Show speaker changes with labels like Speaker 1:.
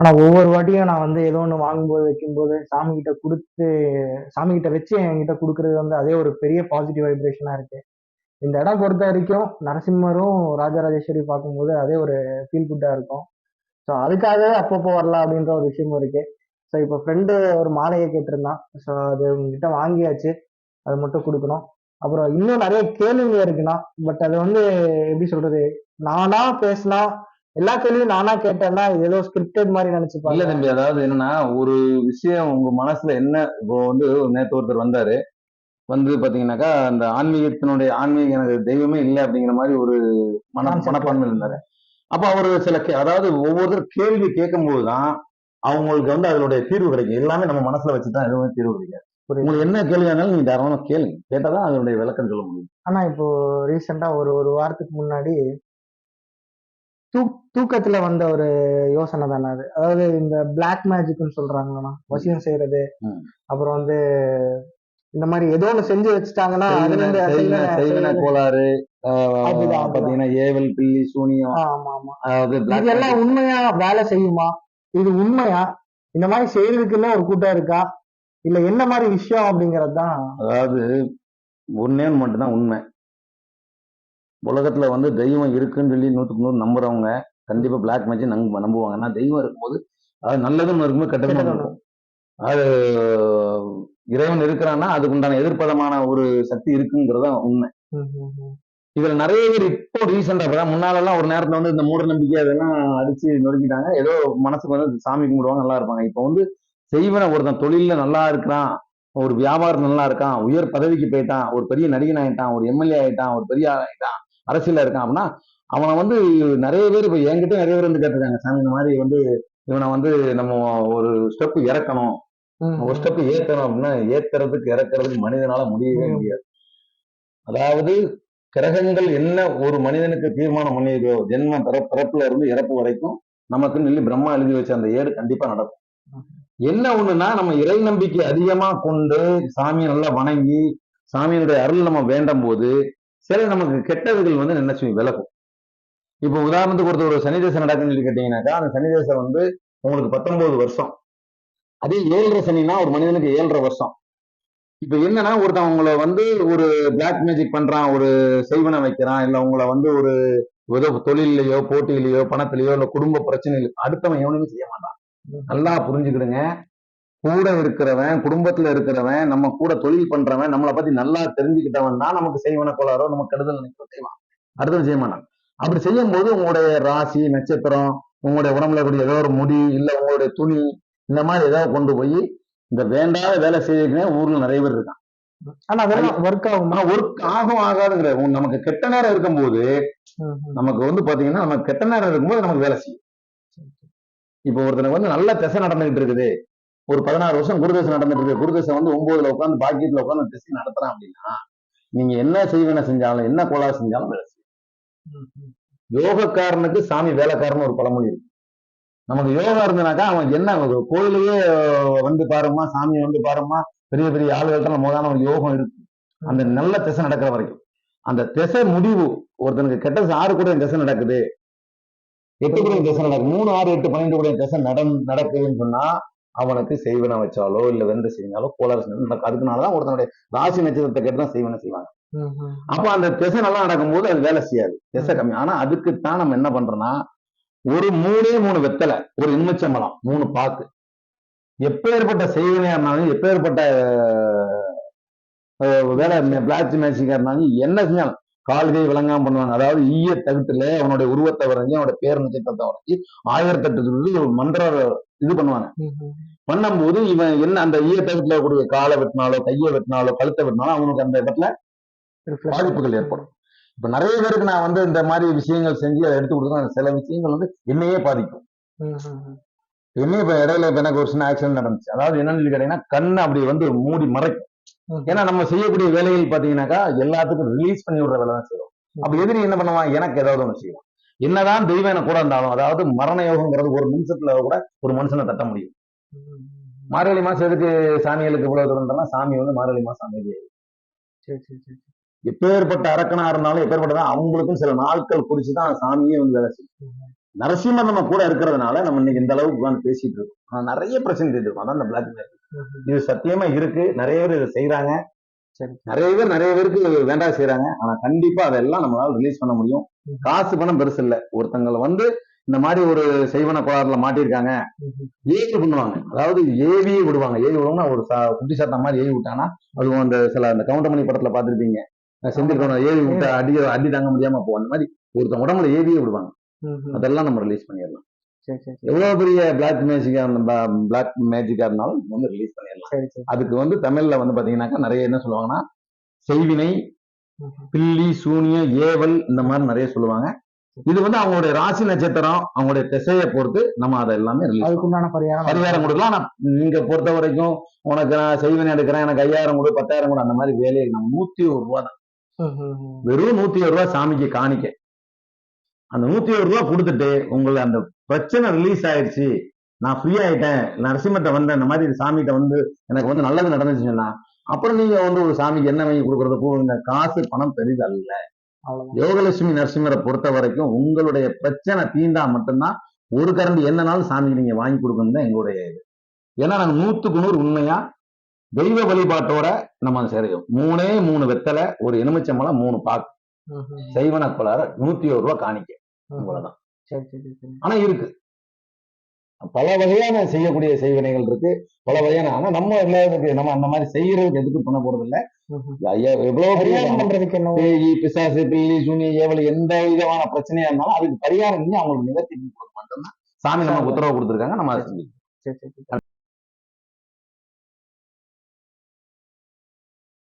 Speaker 1: ஆனா ஒவ்வொரு வாட்டியும் நான் வந்து ஏதோ ஒண்ணு வாங்கும்போது, வைக்கும்போது சாமி கிட்ட குடுத்து சாமி கிட்ட வச்சு என்கிட்ட கொடுக்குறது வந்து அதே ஒரு பெரிய பாசிட்டிவ் வைப்ரேஷனா இருக்கு. இந்த இடம் பொறுத்த வரைக்கும் நரசிம்மரும், ராஜராஜேஸ்வரி பார்க்கும்போது அதே ஒரு ஃபீல் குட்டா இருக்கும். ஸோ அதுக்காகவே அப்பப்போ வரலாம் அப்படின்ற ஒரு விஷயமும் இருக்கு. ஸோ இப்போ ஃப்ரெண்டு ஒரு மாலையை கேட்டிருந்தான். ஸோ அது உங்ககிட்ட வாங்கியாச்சு. அது மட்டும் கொடுக்கணும் அப்புறம் இன்னும் நிறைய கேள்விங்க இருக்குண்ணா. பட் அது வந்து எப்படி சொல்றது? நானா பேசினா எல்லா கேள்வியும் நானா கேட்டேன்னா, ஏதோ ஸ்கிரிப்டட்
Speaker 2: இல்ல
Speaker 1: நெனச்சுப்பாங்க.
Speaker 2: தம்பி. அதாவது என்னன்னா, ஒரு விஷயம் உங்க மனசுல என்ன இப்போ வந்து நேத்து ஒருத்தர் வந்தாரு. வந்து பாத்தீங்கன்னாக்கா, அந்த ஆன்மீகத்தினுடைய ஆன்மீக எனக்கு தெய்வமே இல்ல அப்படிங்கிற மாரி ஒரு மன. மனப்பான்மையில இருந்தாரு. அப்ப அவரு சில அதாவது ஒவ்வொருத்தர் கேள்வி கேட்கும்போது தான், அவங்களுக்கு வந்து அதனுடைய தீர்வு கிடைக்கும். எல்லாமே நம்ம மனசுல வச்சு தான் எதுவுமே தீர்வு கிடைக்காது. உங்களுக்கு என்ன கேள்வியா இருந்தாலும் நீங்க தாராளமா கேளுங்க. கேட்டா தான் அதனுடைய விளக்கம் சொல்ல முடியும்.
Speaker 1: ஆனா இப்போ ரீசென்ட்டா ஒரு ஒரு வாரத்துக்கு முன்னாடி தூக் தூக்கத்துல வந்த ஒரு யோசனை தானே அது. அதாவது இந்த பிளாக் மேஜிக்ன்னு சொல்றாங்கல்லண்ணா.
Speaker 2: ம்.
Speaker 1: வசியம் செய்றது.
Speaker 2: ம்.
Speaker 1: அப்புறம் வந்து இந்த மாரி ஏதோ ஒண்ணு செஞ்சு வச்சுட்டாங்கன்னா,
Speaker 2: செய்வன கோளாறு. பாத்தீங்கன்னா, ஏவல், பில்லி, சூனியம்,
Speaker 1: ஆமா, ஆமா. இதெல்லாம். உண்மையா வேலை செய்யுமா? இது உண்மையா? இந்த மாரி செய்றதுக்குன்னே ஒரு கூட்டம் இருக்கா? இல்ல என்ன மாரி விஷயம் அப்படிங்கிறது தான்
Speaker 2: அதாவது ஒண்ணே ஒண்ணு மட்டும் தான் உண்மை. உலகத்துல வந்து தெய்வம் இருக்குன்னு சொல்லி 100க்கு 100 நம்புறவங்க, கண்டிப்பா பிளாக் மேஜிக் நம்ப நம்புவாங்க. ஆனா தெய்வம் இருக்கும்போது, அது நல்லதும் இருக்கும்போது, கெட்டதும் இருக்கும். அது இறைவன் இருக்கிறான்னா, அதுக்கு உண்டான எதிர்ப்பதமான ஒரு சக்தி இருக்குங்கிறது தான் உண்மை. இதுல நெறைய பேர் இப்போ ரீசெண்டா இப்பதான் முன்னாலலாம் ஒரு நேரத்துல வந்து இந்த மூட நம்பிக்கை அதெல்லாம் அடிச்சு நொறுக்கிட்டாங்க. ஏதோ மனசுக்கு வந்து சாமி கும்பிடுவாங்க, நல்லா இருப்பாங்க. இப்ப வந்து செய்வன ஒருத்தன் தொழில்ல நல்லா இருக்கிறான், ஒரு வியாபாரம் நல்லா இருக்கான், உயர் பதவிக்கு போயிட்டான், ஒரு பெரிய நடிகன் ஆயிட்டான், ஒரு எம்எல்ஏ ஆயிட்டான், ஒரு பெரிய ஆள் ஆயிட்டான், அரசியல்ல இருக்கான் அப்படின்னா, அவன வந்து நெறைய பேர் இப்ப என்கிட்ட நெறைய பேர் வந்து கேட்டிருக்காங்க. சாமி இந்த மாரி வந்து இவன வந்து நம்ம ஒரு ஸ்டெப் இறக்கணும். ஒரு. ஸ்டெப் ஏத்தணும் அப்படின்னா, ஏத்துறதுக்கு, இறக்குறதுக்கு மனிதனால முடியவே. முடியாது. அதாவது கிரகங்கள் என்ன ஒரு மனிதனுக்கு தீர்மானம் பண்ணியிருக்கோ, ஜென்ம பிற பிறப்புல இருந்து இறப்பு வரைக்கும் நமக்குன்னு சொல்லி பிரம்மா எழுதி வச்ச அந்த ஏடு கண்டிப்பா நடக்கும். என்ன ஒண்ணுன்னா, நம்ம இறை நம்பிக்கை அதிகமா கொண்டு சாமிய நல்லா வணங்கி, சாமியினுடைய அருள் நம்ம வேண்டும்போது, சில நமக்கு கெட்டதுகள் வந்து என்ன செய்யும் விலகும். இப்போ உதாரணத்துக்கு ஒருத்தர் ஒரு சனிதேசம் நடக்குன்னு சொல்லி கேட்டீங்கன்னாக்கா, அந்த சனிதேசம் வந்து உங்களுக்கு 19 வருஷம். அதே ஏழரை சனினா ஒரு மனிதனுக்கு ஏழரை வருஷம். இப்ப என்னன்னா, ஒருத்தன் உங்களை வந்து ஒரு பிளாக் மேஜிக் பண்றான், ஒரு செய்வனை வைக்கிறான், இல்ல உங்களை வந்து ஒரு ஏதோ தொழிலையோ போட்டியிலையோ பணத்திலேயோ இல்ல குடும்ப பிரச்சனையிலோ அடுத்தவன் எவனுமே செய்ய மாட்டான். நல்லா புரிஞ்சுக்கிடுங்க. கூட இருக்கிறவன், குடும்பத்துல இருக்கிறவன், நம்ம கூட தொழில் பண்றவன், நம்மள பத்தி நல்லா தெரிஞ்சுக்கிட்டவன் தான் நமக்கு செய்வன கோளாறோ, நமக்கு கெடுதல் நினைக்கிறோம் செய்வான். அடுத்தவன் செய்ய மாட்டான். அப்படி செய்யும்போது உங்களுடைய ராசி, நட்சத்திரம், உங்களுடைய உடம்புல இருக்கக்கூடிய ஏதோ ஒரு முடி, இல்ல உங்களுடைய துணி, இந்த மாதிரி ஏதாவது கொண்டு போய் இந்த வேண்டாத வேலை செய்யறதுக்குனே ஊர்ல நிறைய பேர் இருக்கான்.
Speaker 1: ஆனா அதெல்லாம் ஒர்க் ஆகுமா?
Speaker 2: ஒர்க் ஆகும் ஆகாதுங்கிற நமக்கு கெட்ட நேரம் இருக்கும்போது. நமக்கு வந்து பாத்தீங்கன்னா, நமக்கு கெட்ட நேரம் இருக்கும்போது நமக்கு வேலை செய்யும். இப்போ ஒருத்தனுக்கு வந்து நல்ல திசை நடந்துகிட்டு இருக்குது. ஒரு 16 வருஷம் குருதேசம் நடந்துட்டு இருக்கு. குருதேசம் வந்து 9ல உட்கார்ந்து பாக்கியத்துல உட்கார்ந்து திசை நடத்துறான் அப்படின்னா, நீங்க என்ன செய்வன செஞ்சாலும், என்ன கோலா செஞ்சாலும் வேலை செய்யும். யோகக்காரனுக்கு சாமி வேலைக்காரன் ஒரு பழமொழி இருக்கு. நமக்கு யோகா இருந்தனாக்கா அவன் என்ன கோயிலையே வந்து பாருமா சாமியை வந்து பாரும்மா, பெரிய பெரிய ஆளுகள்ட்ட நம்ம தான் நமக்கு யோகம் இருக்கு. அந்த நல்ல திசை நடக்கிற வரைக்கும். அந்த திசை முடிவு ஒருத்தனுக்கு கெட்ட ஆறு கூட திசை நடக்குது. எட்டு கூட திசை நடக்குது. 3, 6, 8, 12 கூட திசை நட நடக்குதுன்னு சொன்னா, அவனுக்கு செய்வன வச்சாலோ, இல்ல வெந்த செய்யினாலோ, கோளாறு. அதுக்குனாலதான் ஒருத்தனுடைய ராசி நட்சத்திரத்தை கேட்டு தான் செய்வன செய்வாங்க. அப்ப அந்த திசை நல்லா நடக்கும்போது அது வேலை செய்யாது. திசை கம்மி. ஆனா அதுக்குத்தான் நம்ம என்ன பண்றோம்னா, ஒரு மூணே மூணு வெத்தலை, ஒரு எலுமிச்சம்பழம், 3 பாக்கு. எப்பேற்பட்ட செய்வனையா இருந்தாலும், எப்பேற்பட்ட வேலை பிளாக் மேஜிக்கா இருந்தாலும், என்ன செஞ்சாலும் கால் கை விளங்காம பண்ணுவாங்க. அதாவது ஈய தகுத்துல அவனுடைய உருவத்தை வரைஞ்சி, அவனுடைய பேர் நட்சத்திரத்தை வரைஞ்சி, ஆயிரத்தெட்டு மந்திர இது பண்ணுவாங்க. பண்ணும்போது இவன் என்ன அந்த ஈய தகுத்துல கூடிய காலை வெட்டினாலோ, கையை வெட்டினாலோ, கழுத்தை வெட்டினாலோ அவனுக்கு அந்த இடத்துல. பாதிப்புகள் ஏற்படும். இப்ப நிறைய பேருக்கு நான் வந்து இந்த மாதிரி விஷயங்கள் செஞ்சு அதை எடுத்து கொடுத்துருக்கேன். சில விஷயங்கள் வந்து என்னையே பாதிக்கும். என்னையே இப்ப இடையில இப்ப எனக்கு ஒரு சின்ன ஆக்சிடென்ட் நடந்துச்சு. அதாவது என்னன்னு கேட்டீங்கன்னா, கண்ணை அப்படி வந்து மூடி மறைக்கும். ஏன்னா நம்ம செய்யக்கூடிய வேலைகள் பாத்தீங்கன்னாக்கா எல்லாத்துக்கும் ரிலீஸ் பண்ணி விடுற வேலை தான் செய்யும். அப்ப எதிரி என்ன பண்ணுவான்? எனக்கு ஏதாவது ஒண்ணு செய்யும். என்னதான் தெய்வம் கூட இருந்தாலும், அதாவது மரண யோகங்கிறது ஒரு நிமிஷத்துல கூட ஒரு மனுஷனை தட்ட முடியும். மார்கழி மாசம் எதுக்கு சாமிகளுக்கு இவ்வளவு தூரம்னா, சாமி வந்து மார்கழி மாசம் அமைதி. எப்பேற்பட்ட அரக்கனா இருந்தாலும், எப்பேற்பட்டதான் அவங்களுக்கும் சில நாட்கள் குறிச்சுதான் சாமியே வந்து வேலை செய்யும். நரசிம்மர் நம்ம கூட இருக்கிறதுனால நம்ம இன்னைக்கு இந்த அளவுக்கு உட்கார்ந்து பேசிட்டு இருக்கோம் ஆனா நிறைய பிரச்சனை இருக்கும் அதான் இந்த பிளாக். இது சத்தியமா இருக்கு நிறைய பேர் இதை செய்யறாங்க நிறைய பேர் நிறைய பேருக்கு வேண்டாம் செய்யறாங்க ஆனா கண்டிப்பா அதெல்லாம் நம்மளால ரிலீஸ் பண்ண முடியும். காசு பணம் பெருசு இல்ல. ஒருத்தங்களை வந்து இந்த மாதிரி ஒரு செய்வன கோளாறுல மாட்டியிருக்காங்க
Speaker 1: ம்ஹும்.
Speaker 2: ஏவி பண்ணுவாங்க அதாவது ஏவியே விடுவாங்க. ஏவி விடுவாங்கன்னா ஒரு குட்டி சாத்தா மாதிரி ஏவி விட்டாங்கன்னா அதுவும் அந்த சில அந்த கவுண்டமணி படத்துல பாத்திருப்பீங்க செந்தில் ஏவி விட்டு அடி அடி தாங்க முடியாம போ அந்த மாதிரி ஒருத்தன் உடம்புல ஏவியே விடுவாங்க. அதெல்லாம் நம்ம ரிலீஸ் பண்ணிடலாம். எவ்வளவு பெரிய பிளாக் மேஜிக்கா பிளாக் மேஜிக்கா இருந்தாலும் வந்து ரிலீஸ் பண்ணிடலாம். அதுக்கு வந்து தமிழ்ல வந்து பாத்தீங்கன்னாக்கா நிறைய என்ன சொல்லுவாங்கன்னா செய்வினை. பில்லி சூனியம் ஏவல் இந்த மாதிரி நிறைய சொல்லுவாங்க. இது வந்து அவங்களுடைய ராசி நட்சத்திரம் அவங்களுடைய திசையை பொறுத்து நம்ம அதை எல்லாமே
Speaker 1: அதுக்குண்டான பரிகாரம்.
Speaker 2: பரிகாரம் கொடுக்கலாம். ஆனா நீங்க பொறுத்த வரைக்கும் உனக்கு நான் செய்வினை எடுக்கிறேன் எனக்கு ஐயாயிரம் கொடு பத்தாயிரம் கொடு அந்த மாதிரி வேலையை நம்ம நூத்தி ஒரு ரூபா தான். வெறும் நூத்தி ஒரு ரூபா சாமிக்கு காணிக்க. அந்த நூத்தி ஒரு ரூபா கொடுத்துட்டு உங்களை அந்த பிரச்சனை ரிலீஸ் ஆயிடுச்சு நான் ஃப்ரீ ஆயிட்டேன். நரசிம்மத்தை வந்தேன். இந்த மாதிரி சாமிகிட்ட வந்து எனக்கு வந்து நல்லது நடந்துச்சுன்னா அப்புறம் நீங்க வந்து ஒரு சாமிக்கு என்ன வாங்கி கொடுக்கறது போடுங்க. காசு பணம் பெரிது அல்ல யோகலட்சுமி நரசிம்மரை பொறுத்த வரைக்கும் உங்களுடைய பிரச்சனை தீந்தா மட்டும்தான் ஒரு கரண்டி என்னனாலும் சாமிக்கு நீங்க வாங்கி கொடுக்கணும் தான் எங்களுடைய இது. ஏன்னா நாங்க நூத்துக்கு நூறு உண்மையா தெய்வ வழிபாட்டோட நம்ம செய்றோம் மூணே மூணு வெத்தலை ஒரு எலுமிச்சம்பழம் மூணு பாக்கு. செய்வன கொளார நூத்தி ஒரு ரூபா காணிக்க. அவ்வளவுதான் ஆனா இருக்கு. பல வகையான செய்யக்கூடிய செய்வினைகள் இருக்கு. பல வகையான ஆனா நம்ம எல்லாத்துக்கு நம்ம அந்த மாதிரி செய்யறதுக்கு எதுக்கு பண்ண போறது இல்ல எவ்வளவு
Speaker 1: பரிகாரம் பண்றதுக்கு என்ன?
Speaker 2: பேயி பிசாசு பில்லி சூனிய ஏவல் எந்த விதமான பிரச்சனையா இருந்தாலும் அதுக்கு பரிகாரம் செஞ்சு அவங்களுக்கு நிவர்த்தி பண்ணி மட்டும்தான் சாமி நமக்கு உத்தரவு கொடுத்துருக்காங்க நம்ம